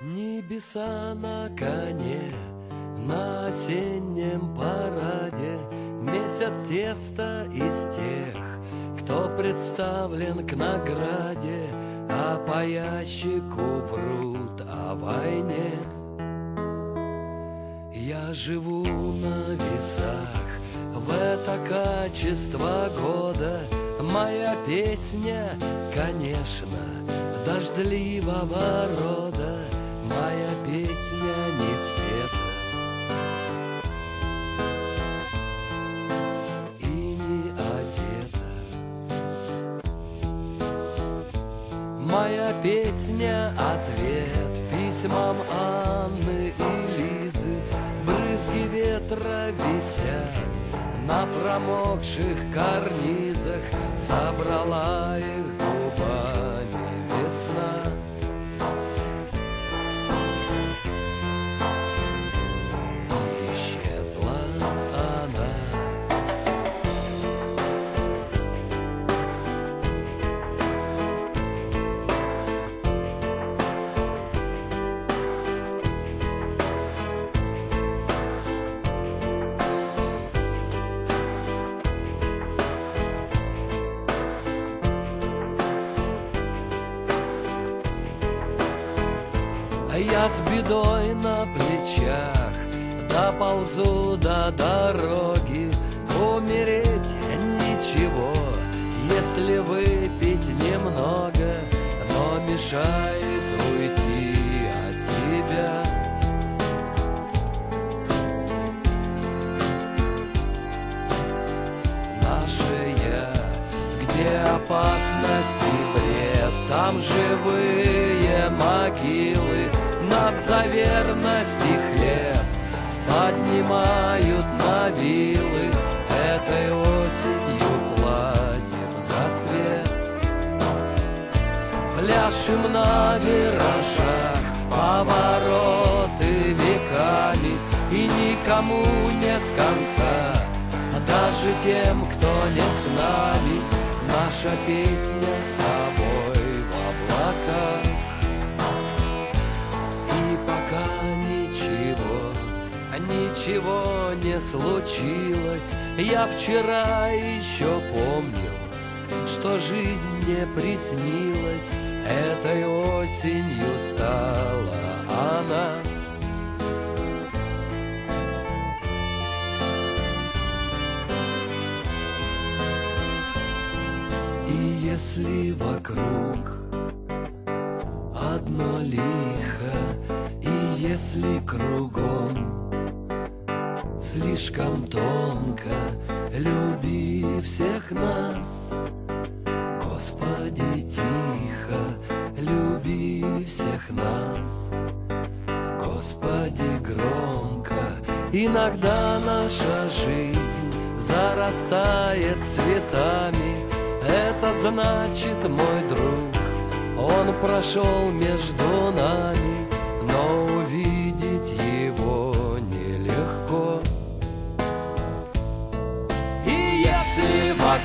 Небеса на коне, на осеннем параде Месят тесто из тех, кто представлен к награде, А по ящику врут о войне. Я живу на весах в это качество года Моя песня, конечно, дождливого рода Моя песня не спета. И не одета. Моя песня — ответ письмам Анны и Лизы. Брызги ветра висят на промокших карнизах. Собрала их я с бедой на плечах Доползу до дороги. Умереть ничего Если выпить немного Но мешает уйти от тебя. Наше я, где опасность и бред Там живые могилы за верность и хлеб Поднимают на вилы. Этой осенью платим за свет. Пляшем на виражах Повороты веками. И никому нет конца Даже тем, кто не с нами. Наша песня с ничего не случилось. Я вчера еще помнил, что жизнь мне приснилась. Этой осенью стала она. И если вокруг одно лихо, и если кругом слишком тонко, люби всех нас, Господи, тихо, люби всех нас, Господи, громко, иногда наша жизнь зарастает цветами, это значит, мой друг, он прошел между нами,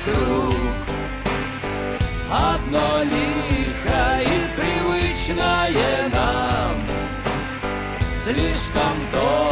вокруг. Одно лихо и привычное нам, слишком то